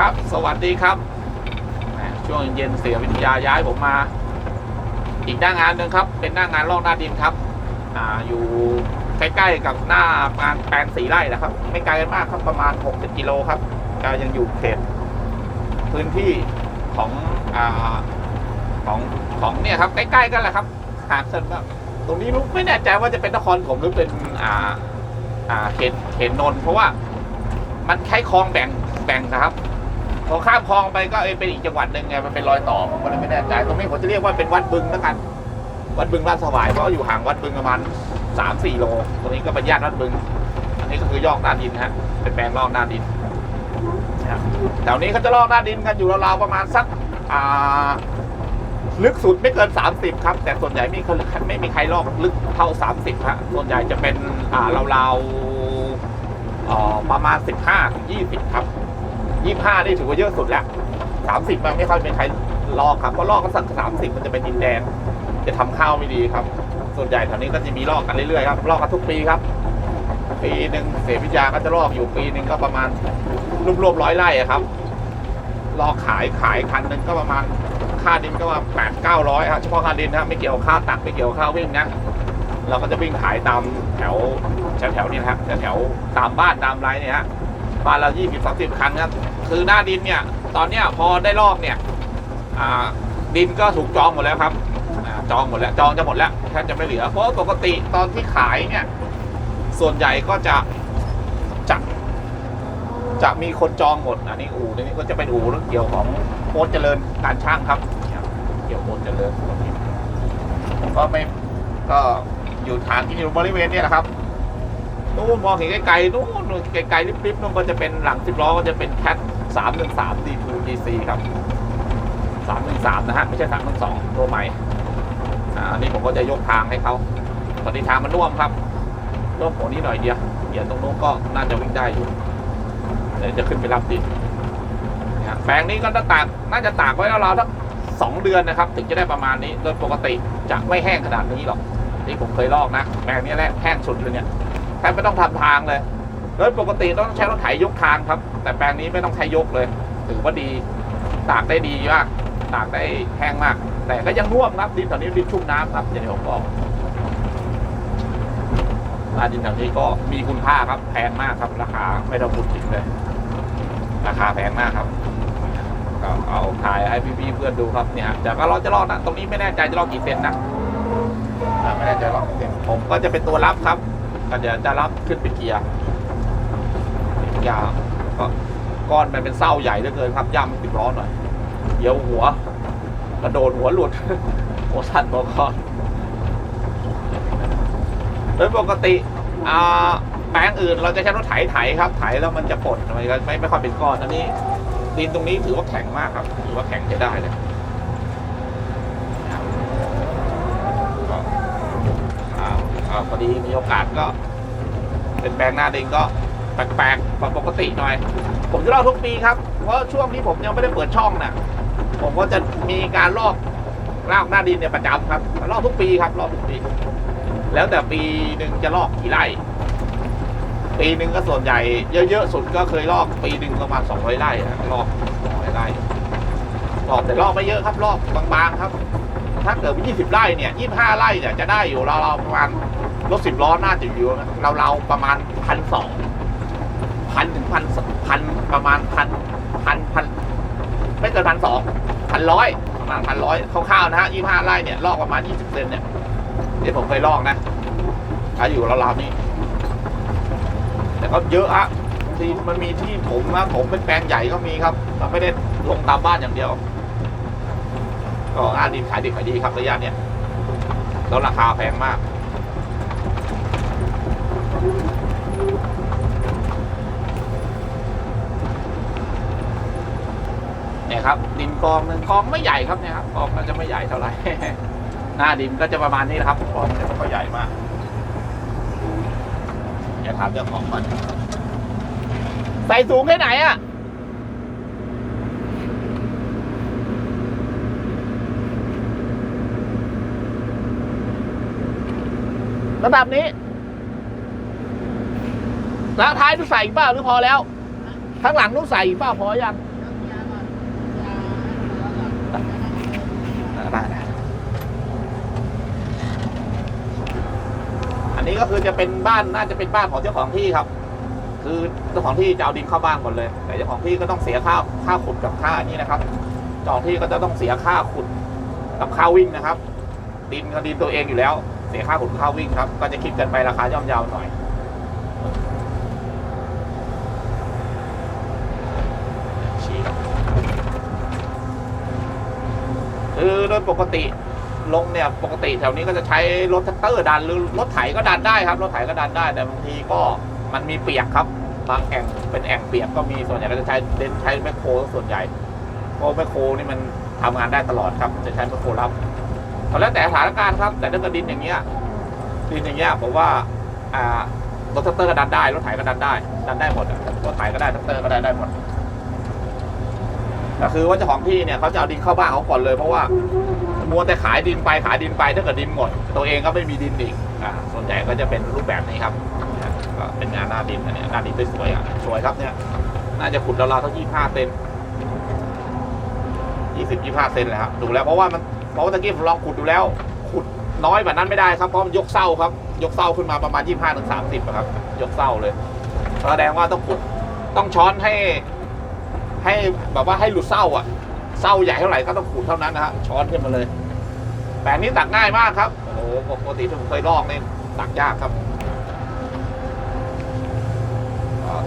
ครับ สวัสดีครับ ช่วงเย็นเสียวิทยาย้ายผมมา อีกหน้างานหนึ่งครับ เป็นหน้างานลอกหน้าดินครับอ่าอยู่ใกล้ๆกับหน้างานแปลงสีไร่นะครับ ไม่ไกลกันมากครับประมาณ 60กิโลครับก็ยังอยู่เขตพื้นที่ของอ่าของของเนี่ยครับใกล้ๆกันแหละครับหางกันมากตรงนี้รู้ไม่แน่ใจว่าจะเป็นนครผมหรือเป็นอ่าอ่าเขตเขตนนท์เพราะว่ามันใช้คลองแบ่งแบ่งนะครับ พอข้ามคลองไปก็เป็นอีกจังหวัดหนึ่งไงมันเป็นรอยต่อผมก็เลยไม่แน่ใจตรงนี้ผมจะเรียกว่าเป็นวัดบึงแล้วกัน วัดบึงลาดสวายเพราะอยู่ห่างวัดบึงประมาณสามสี่โลตรงนี้ก็เป็นย่านวัดบึง อันนี้ก็คือยอกหน้าดินฮะเป็นแปลงลอกหน้าดินนะแถวนี้เขาจะลอกหน้าดินกันอยู่ราวๆประมาณสักลึกสุดไม่เกิน 30 ครับ แต่ส่วนใหญ่ไม่เคยไม่มีใครลอกลึกเท่า 30ฮะส่วนใหญ่จะเป็นราวๆประมาณ 15ถึง20 ครับ 25นี่ถือว่าเยอะสุดแล้ว30มันไม่ค่อยเป็นใครลอกครับเพราะลอกก็สัก30มันจะเป็นดินแดงจะทำข้าวไม่ดีครับ ส่วนใหญ่แถวนี้ก็จะมีลอกกันเรื่อยๆครับลอกกันทุกปีครับ ปีหนึ่งเสวิทยาก็จะลอกอยู่ปีหนึ่งก็ประมาณรวมๆร้อยไร่ครับลอกขายขายคันหนึ่งก็ประมาณค่าดินก็ว่า8 9 0 0ครับเฉพาะค่าดินนะไม่เกี่ยวค่าตักไม่เกี่ยวค่าวิ่งนะเราก็จะวิ่งขายตามแถวแถวๆนี้นะครับแถวแถวๆตามบ้านตามไรเนี่ยฮะบ้านเรายี่สิบสามสิบคันครับ คือหน้าดินเนี่ย ตอนเนี้ยพอได้ลอกเนี่ยดินก็ถูกจองหมดแล้วครับจองหมดแล้วจองจะหมดแล้วแทบจะไม่เหลือเพราะปกติตอนที่ขายเนี่ย ส่วนใหญ่ก็จะจะจะมีคนจองหมด อันนี้อู่อันนี้ก็จะเป็นอู่เรื่องเกี่ยวของโค้ดเจริญการช่างครับเนี่ยเกี่ยวโค้ดเจริญก็ไม่ก็อยู่ฐานที่อยู่บริเวณเนี้นะครับนู้นมองเห็นไกลๆนู้นไกลๆริบๆนู้นก็จะเป็นหลังสิบล้อก็จะเป็นแคท สามหนึ่งสามดีทูดีซีครับสามหนึ่งสามนะฮะ ไม่ใช่สามหนึ่งสองตัวใหม่อันนี้ผมก็จะยกทางให้เขาตอนนี้ทางมันน่วมครับน่วมหัวนี้หน่อยเดียวเดี๋ยวตรงโน้นก็น่าจะวิ่งได้อยู่เดี๋ยวจะขึ้นไปรับดินนะแปลงนี้ก็จะตากน่าจะตากไว้แล้วเราทั้งสองเดือนนะครับ ถึงจะได้ประมาณนี้โดยปกติจะไม่แห้งขนาดนี้หรอกที่ผมเคยลอกนะแปลงนี้แหละแห้งสุดเลยเนี่ยแทบไม่ต้องทำทางเลยโดยปกติต้องใช้รถไถยกทางครับ แต่แปลงนี้ไม่ต้องใช้ยกเลย ถือว่าดี ตากได้ดีมาก ตากได้แห้งมาก แต่ก็ยังร่วมครับดินแถวนี้ดินชุ่มน้ำครับอย่างที่ผมบอกอ่าดินแถวนี้ก็มีคุณค่าครับแพงมากครับราคาไม่ต้องพูดถึงเลย ราคาแพงมากครับก็เอาถ่ายให้พี่ๆเพื่อนดูครับเนี่ยแต่ก็ราจะลอกนะตรงนี้ไม่แน่ใจจะลอกกี่เซนนะไม่แน่ใจรอกผมก็จะเป็นตัวรับครับก็จะจะรับขึ้นไปเกียร์ยาว ก็ก้อนมันเป็นเส้าใหญ่เหลือเกินครับย่ำติดล้อหน่อยเดี๋ยวหัวกระโดดหัวหลุดหัวสั้นหัวคอนโดยปกติอ่าแปลงอื่นเราจะใช้รถไถไถครับไถแล้วมันจะปลดมันก็ไม่ไม่ค่อยเป็นก้อนอันนี้ดินตรงนี้ถือว่าแข็งมากครับถือว่าแข็งใช้ได้เลยพอดีมีโอกาสก็ เป็นแปลงหน้าดินก็ แปลกๆกว่าปกติหน่อย ผมจะเล่าทุกปีครับ เพราะช่วงที่ผมยังไม่ได้เปิดช่องน่ะผมก็จะมีการลอกลอกหน้าดินเนี่ยประจำครับลอกทุกปีครับลอกทุกปี แล้วแต่ปีหนึ่งจะลอกกี่ไร่ ปีหนึ่งก็ส่วนใหญ่เยอะๆสุดก็เคยลอกปีหนึ่งประมาณสองร้อยไร่ลอกสองร้อยไร่ลอกแต่ลอกไม่เยอะครับลอกบางๆครับ ถ้าเกิดยี่สิบไร่เนี่ยยี่ห้าไร่เนี่ยจะได้อยู่เราๆประมาณรถสิบล้อน่าจะอยู่เราเราๆประมาณพันสอง พันถึงพันพันประมาณพันพันพันไม่เกินพันสองพันร้อยประมาณพันร้อยคร่าวๆนะฮะยี่ห้าไร่เนี่ยลอกประมาณยี่สิบเซนเนี่ยที่ผมเคยลอกนะถ้าอยู่ราๆนี่แต่ก็เยอะอะบทีมันมีที่ผมนะผมเป็นแปลงใหญ่ก็มีครับเราไม่ได้ลงตามบ้านอย่างเดียว ก็อาดินขายดีขายดีครับระยะเนี้ยแล้วราคาแพงมาก เนี่ยครับดินกองหนึ่งกองไม่ใหญ่ครับเนี่ยครับกองก็จะไม่ใหญ่เท่าไหร่ หน้าดินก็จะประมาณนี้นะครับกองจะไม่ค่อยใหญ่มากเนี่ยครับเจ้าของมันใส่สูงแค่ไหนอะระดับนี้แล้วท้ายต้องใส่อีกเปล่าหรือพอแล้ว ข้างหลังต้องใส่อีกเปล่าพอยัง นี้ก็คือจะเป็นบ้านน่าจะเป็นบ้านของเจ้าของที่ครับ คือเจ้าของที่จะเอาดินเข้าบ้านหมดเลย แต่เจ้าของที่ก็ต้องเสียค่าค่าขุดกับค่านี่นะครับเจ้าของที่ก็จะต้องเสียค่าขุดกับค่าวิ่งนะครับ ดินก็ดินตัวเองอยู่แล้ว เสียค่าขุดค่าวิ่งครับ ก็จะคิดกันไปราคาย่อมเยาวหน่อยคือโดยปกติ ลงเนี่ยปกติแถวนี้ก็จะใช้รถแท็กเตอร์ดันหรือรถไถก็ดันได้ครับรถไถก็ดันได้แต่บางทีก็มันมีเปียกครับบางแอ่งเป็นแอ่งเปียกก็มีส่วนใหญ่ก็จะใช้เดนใช้แมคโครส่วนใหญ่เพราะแมคโครนี่มันทำงานได้ตลอดครับจะใช้แมคโครรับแล้วแต่สถานการณ์ครับ แต่ถ้าเกิดดินอย่างเงี้ยดินอย่างเงี้ยผมว่าอ่ารถแท็กเตอร์ก็ดันได้รถไถก็ดันได้ดันได้หมดรถไถก็ได้แท็กเตอร์ก็ได้ได้หมด ก็คือว่าเจ้าของที่เนี่ยเขาจะเอาดินเข้าบ้านเขาก่อนเลยเพราะว่ามัวแต่ขายดินไปขายดินไปถ้าเกิดดินหมด ตัวเองก็ไม่มีดินอีกอ่าส่วนใหญ่ก็จะเป็นรูปแบบนี้ครับก็เป็นงานหน้าดินอันเนี้ยหน้าดินสวยๆอะสวยครับเนี่ยน่าจะขุดราวๆเท่ายี่ห้าเซนยี่สิบยี่ห้าเซนเลยครับดูแล้วเพราะว่ามันเพราะว่าตะกี้ผมลองขุดดูแล้ว ขุดน้อยแบบนั้นไม่ได้ครับเพราะมันยกเศร้าครับ ยกเศร้าขึ้นมาประมาณยี่ห้าถึงสามสิบครับ ยกเศร้าเลยแสดงว่าต้องขุดต้องช้อนให้ ให้แบบว่าให้หลุดเศร้าอะเศร้าใหญ่เท่าไหร่ก็ต้องขูดเท่านั้นนะฮะช้อนขึ้นมาเลยแปลงนี้ตักง่ายมากครับโอ้โหปกติที่ผมเคยลอกนี่ตักยากครับ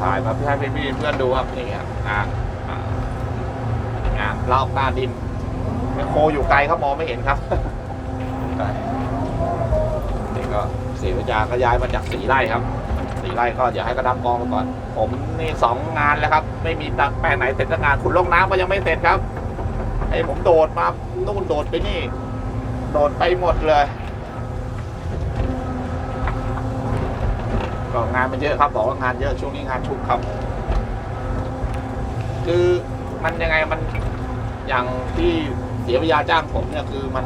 ถ่ายมาเพื่อให้พี่เพื่อนดูครับนี่ครับงานอ่างานลอกหน้าดินโคอยู่ไกลครับมองไม่เห็นครับไกลนี่ก็ศรีวิทยาก็ย้ายมาจากสีไร่ครับ สีไร่ก็อย่าให้กระดับกองไปก่อน ผมนี่สองงานแล้วครับ ไม่มีตักแปลงไหนเสร็จสักงานขุดลงน้ำก็ยังไม่เสร็จครับไอ้ผมโดดมานู่นโดดไปนี่ โดดไปหมดเลยก็งานมันเยอะครับบอกว่างานเยอะช่วงนี้งานชุกครับ คือมันยังไงมันอย่างที่เสียวิยาจ้างผมเนี่ยคือมัน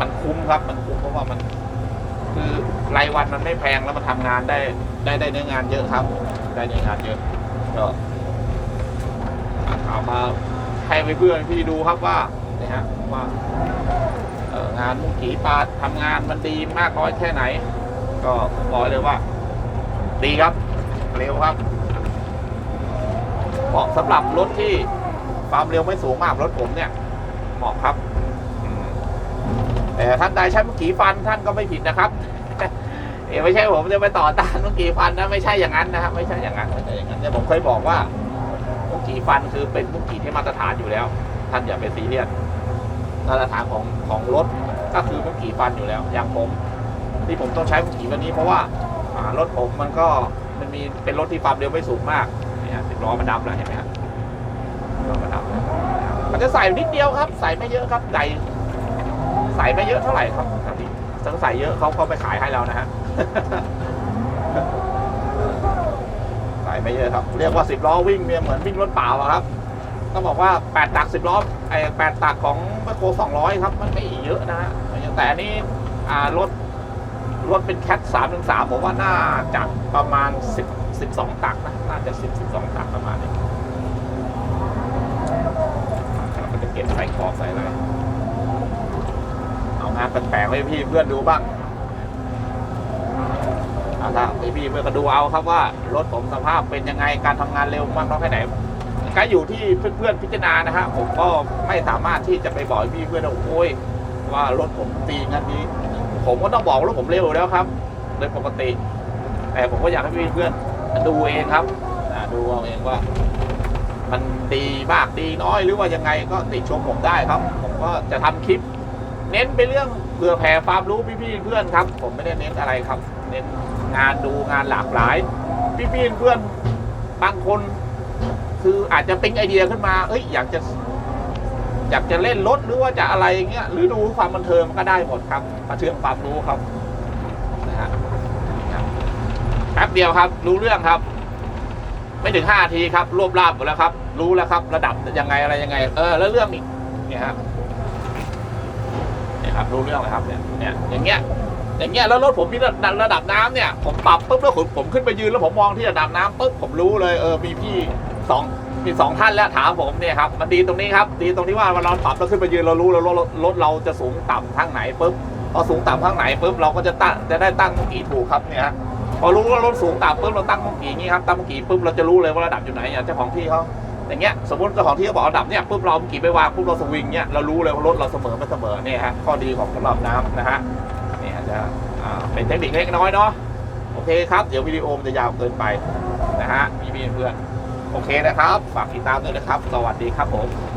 มันคุ้มครับมันคุ้มเพราะว่ามัน คือรายวันมันไม่แพงแล้วมันทำงานได้ได้ได้เนื้องานเยอะครับ ได้เนื้องานเยอะก็เอามาให้เพื่อนๆพี่ดูครับว่าเนี่ยฮะว่าเอ่องานมุกีปาทำงานมันดีมากน้อยแค่ไหน ก็บอกเลยว่า ดีครับ เร็วครับเหมาะสำหรับรถที่ความเร็วไม่สูงมากรถผมเนี่ยเหมาะครับ ท่านใดใช้มุงกีฟันท่านก็ไม่ผิดนะครับเอไม่ใช่ผมจะไปต่อต้านมุงกีฟันนะไม่ใช่อย่างนั้นนะครับไม่ใช่อย่างนั้นไม่ใช่อย่างนั้นเนี่ยผมเคยบอกว่ามุงกีฟันคือเป็นมุงกีที่มาตรฐานอยู่แล้ว ท่านอย่าไปซีเรียสมาตรฐานของของรถก็คือมุงกีฟันอยู่แล้ว อย่างผมที่ผมต้องใช้มุงกีวันนี้ เพราะว่าอ่ารถผมมันก็มันมีเป็นรถที่ความเร็วไม่สูงมากเนี่ยสิบล้อมันดับแล้วเห็นไหมครับล้อมันดับมันจะใส่นิดเดียวครับ ใส่ไม่เยอะครับใส่ ใส่ไม่เยอะเท่าไหร่ครับปกติสังใส่เยอะเขาเขาไปขายให้เรานะฮะใส่ไม่เยอะครับ เรียกว่าสิบล้อวิ่งเนี่ยเหมือนวิ่งรถเปล่าะครับต้องบอกว่าแปดตักสิบล้อไอแปดตักของแมคโครสองร้อยครับ มันไม่เยอะนะฮะแต่อันนี้อ่ารถรถเป็นแคทสามหนึ่งสามผมว่าน่าจะประมาณสิบสิบสองตักนะน่าจะสิบสิบสองตักประมาณนี้เราก็จะเก็บใส่คอใส่อะไรานแปลกๆให้พี่เพื่อนดูบ้างเอาถ้าพี่เพื่อนก็ดูเอาครับว่ารถผมสภาพเป็นยังไงการทำงานเร็วมากน้อยแค่ไหนก็อยู่ที่เพื่อนๆพิจารณานะฮะผมก็ไม่สามารถที่จะไปบอกพี่เพื่อนว่าโอ้ยว่ารถผมตีงั้นนี้ ผมก็ต้องบอกว่ารถผมเร็วแล้วครับโดยปกติ แต่ผมก็อยากให้พี่เพื่อนดูเองครับดูเอาเองว่า มันดีมากดีน้อยหรือว่ายังไงก็ติชมผมได้ครับ ผมก็จะทำคลิป เน้นไปเรื่องเพื่อแผ่ความรู้พี่ๆเพื่อนครับ ผมไม่ได้เน้นอะไรครับ เน้นงานดูงานหลากหลาย พี่ๆเพื่อนบางคน คืออาจจะปิ๊งไอเดียขึ้นมา เอ้ยอยากจะ อยากจะเล่นรถหรือว่าจะอะไรเงี้ยหรือดูความบันเทิงมันก็ได้หมดครับมาเชื่อมความรู้ครับนะฮะครับแป๊บเดียวครับ รู้เรื่องครับ ไม่ถึงห้าทีครับรวบราบหมดแล้วครับ รู้แล้วครับ ระดับยังไงอะไรยังไง เออ แล้วเรื่องอีกเนี่ยครับ นี่ยครับรู้เรื่องเลยครับเนี่ยเนี่ยอย่างเงี้ยอย่างเงี้ยแล้วรถผมมีระดับระดับน้ำเนี่ยผมปรับปุ๊บแล้วผมผมขึ้นไปยืนแล้วผมมองที่ระดับน้ำปุ๊บผมรู้เลยเออมีพี่สองมีสองท่านแล้วถามผมเนี่ยครับมันดีตรงนี้ครับดีตรงที่ว่าเวลาเราปรับแล้วขึ้นไปยืนเรารู้แล้วรถรถเราจะสูงต่ำทางไหนปุ๊บพอสูงต่ำข้างไหนปุ๊บเราก็จะตั้งจะได้ตั้งมุกี่ถูกครับเนี่ยพอรู้ว่ารถสูงต่ำปุ๊บเราตั้งมุกี่อย่างงี้ครับตั้งมุกี่ปุ๊บเราจะรู้เลยว่าระดับอยู่ไหนอย่างเจ้าของที่เขา อย่างเงี้ยสมมติเจ้าของที่เขาบอกระดับเนี่ยปุ๊บเรากี่ไปวางปุ๊บเราสวิงเนี่ยเรารู้เลยว่ารถเราเสมอไม่เสมอเนี่ยฮะข้อดีของสำหรับน้ำนะฮะนี่ฮะจะเป็นเทคนิคเล็กน้อยเนาะโอเคครับ เดี๋ยววิดีโอมันจะยาวเกินไปนะฮะพี่เพื่อนโอเคนะครับ ฝากติดตามด้วยนะครับ สวัสดีครับผม